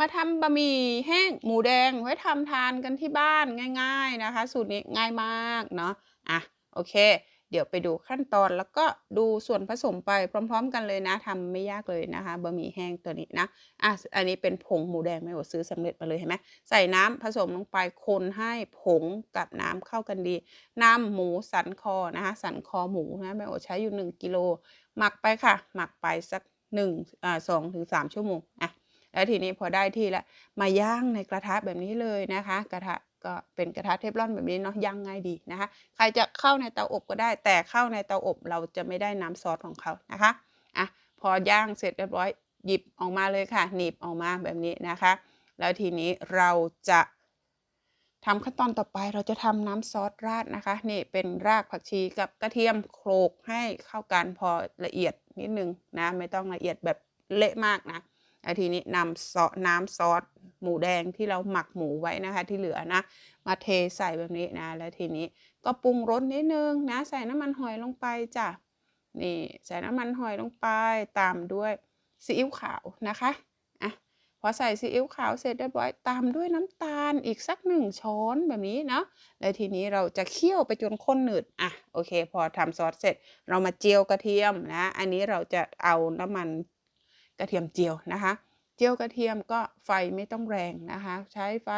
มาทำบะหมี่แห้งหมูแดงไว้ทำทานกันที่บ้านง่าย ๆนะคะ สูตรนี้ง่ายมากเนาะอะโอเค เดี๋ยวไปดูขั้นตอนแล้วก็ดูส่วนผสมไปพร้อม ๆ กันเลยนะทำไม่ยากเลยนะคะบะหมี่แห้งตัวนี้นะอะอันนี้เป็นผงหมูแดงไม่โอซื้อสำเร็จมาเลยเห็นไหมใส่น้ำผสมลงไปคนให้ผงกับน้ำเข้ากันดีน้ำหมูสันคอนะคะสันคอหมูนะแม่โอใช้อยู่ 1กิโลหมักไปค่ะ หมักไปสัก1อ่าสองถึงสามชั่วโมงอะ แล้วทีนี้พอได้ที่แล้วมาย่างในกระทะแบบนี้เลยนะคะ กระทะก็เป็นกระทะเทฟลอนแบบนี้เนาะย่างง่ายดีนะคะ ใครจะเข้าในเตาอบก็ได้ แต่เข้าในเตาอบเราจะไม่ได้น้ำซอสของเขานะคะอะพอย่างเสร็จเรียบร้อยหยิบออกมาเลยค่ะ หนีบออกมาแบบนี้นะคะ แล้วทีนี้เราจะทำขั้นตอนต่อไปเราจะทำน้ำซอสราดนะคะ นี่เป็นรากผักชีกับกระเทียมโขลกให้เข้ากันพอละเอียดนิดนึงนะ ไม่ต้องละเอียดแบบเละมากนะ แล้วทีนี้นำซอสน้ำซอสหมูแดงที่เราหมักหมูไว้นะคะ ที่เหลือนะ มาเทใส่แบบนี้นะ แล้วทีนี้ก็ปรุงรสนิดนึงนะ ใส่น้ำมันหอยลงไปจ้ะนี่ใส่น้ำมันหอยลงไปตามด้วยซีอิ๊วขาวนะคะอะพอใส่ซีอิ๊วขาวเสร็จเรียบร้อยตามด้วยน้ำตาลอีกสักหนึ่งช้อนแบบนี้เนาะแล้วทีนี้เราจะเคี่ยวไปจนข้นหนืดอะโอเค พอทำซอสเสร็จ เรามาเจียวกระเทียมนะ อันนี้เราจะเอาน้ำมัน กระเทียมเจียวนะคะ เจียวกระเทียมก็ไฟไม่ต้องแรงนะคะ ใช้ไฟ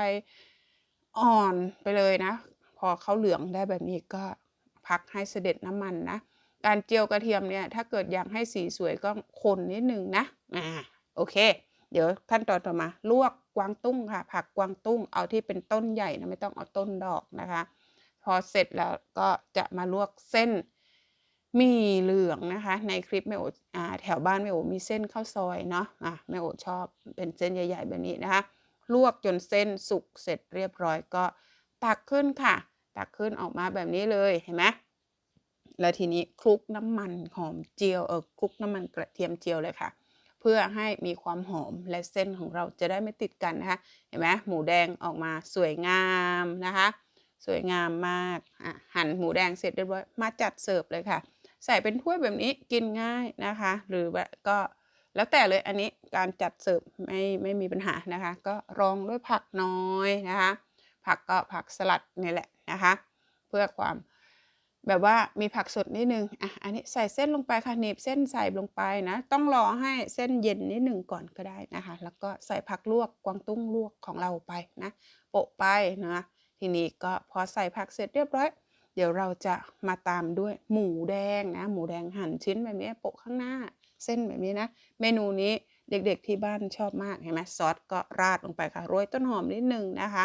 อ่อนไปเลยนะ พอเขาเหลืองได้แบบนี้ก็พักให้เสด็จน้ำมันนะ การเจียวกระเทียมเนี่ยถ้าเกิดอยากให้สีสวยก็คนนิดนึงนะอ่าโอเค เดี๋ยวขั้นตอนต่อมาลวกกวางตุ้งค่ะ ผักกวางตุ้งเอาที่เป็นต้นใหญ่นะไม่ต้องเอาต้นดอกนะคะ พอเสร็จแล้วก็จะมาลวกเส้น มีเหลืองนะคะ ในคลิปแม่โอ,อแถวบ้านแม่โอมีเส้นข้าวซอยเนาะอะแม่โอชอบเป็นเส้นใหญ่ๆแบบนี้นะคะ ลวกจนเส้นสุกเสร็จเรียบร้อยก็ตักขึ้นค่ะ ตักขึ้นออกมาแบบนี้เลยเห็นไหมแล้วทีนี้คลุกน้ำมันหอมเจียวเออคลุกน้ำมันกระเทียมเจียวเลยค่ะ เพื่อให้มีความหอมและเส้นของเราจะได้ไม่ติดกันนะคะเห็นไหมหมูแดงออกมาสวยงามนะคะ สวยงามมากอะหั่นหมูแดงเสร็จเรียบร้อยมาจัดเสิร์ฟเลยค่ะ ใส่เป็นถ้วยแบบนี้กินง่ายนะคะ หรือแบบก็แล้วแต่เลยอันนี้การจัดเสิร์ฟไม่ไม่มีปัญหานะคะ ก็รองด้วยผักน้อยนะคะ ผักก็ผักสลัดนี่แหละนะคะ เพื่อความแบบว่ามีผักสดนิดนึงอะอันนี้ใส่เส้นลงไปค่ะหนีบเส้นใส่ลงไปนะต้องรอให้เส้นเย็นนิดหนึ่งก่อนก็ได้นะคะ แล้วก็ใส่ผักลวกกวางตุ้งลวกของเราไปนะโปะไปนะทีนี้ก็พอใส่ผักเสร็จเรียบร้อย เดี๋ยวเราจะมาตามด้วยหมูแดงนะ หมูแดงหั่นชิ้นแบบนี้โปะข้างหน้า เส้นแบบนี้นะ เมนูนี้เด็กๆที่บ้านชอบมากเห็นไหมซอสก็ราดลงไปค่ะโรยต้นหอมนิดนึงนะคะ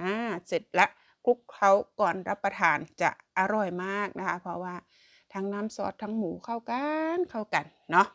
อ่าเสร็จแล้วคลุกเคล้าก่อนรับประทานจะอร่อยมากนะคะ เพราะว่าทั้งน้ำซอสทั้งหมูเข้ากันเข้ากันเนาะ